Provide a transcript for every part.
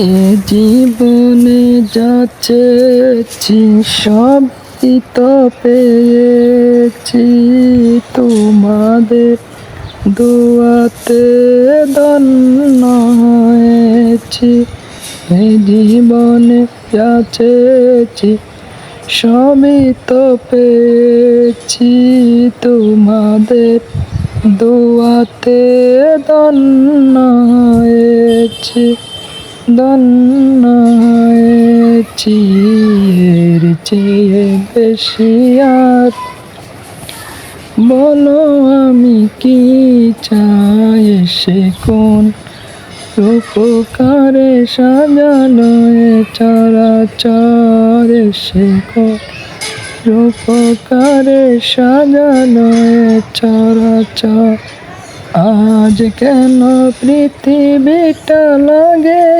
এ জীবনে যাচ্ছি, সবই তো পেয়েছি। তোমাদের দোয়াতে ধন্য হয়েছি, এ জীবনে যাচ্ছি, সবই তো পেয়েছি। তোমাদের দোয়াতে হয়েছি। এর চেয়ে বেশি আর বলো আমি কি চাই সে কোন উপকারে সাজানো চরাচরে সে কোন উপকারে সাজানো চরাচর। আজ কেন পৃথিবীটা লাগে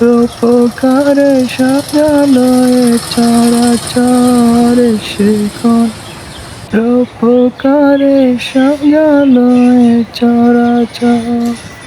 রূপকারে সাজালয়ে চরাচরে সে কোন রূপকারে সাজালো এ চরাচর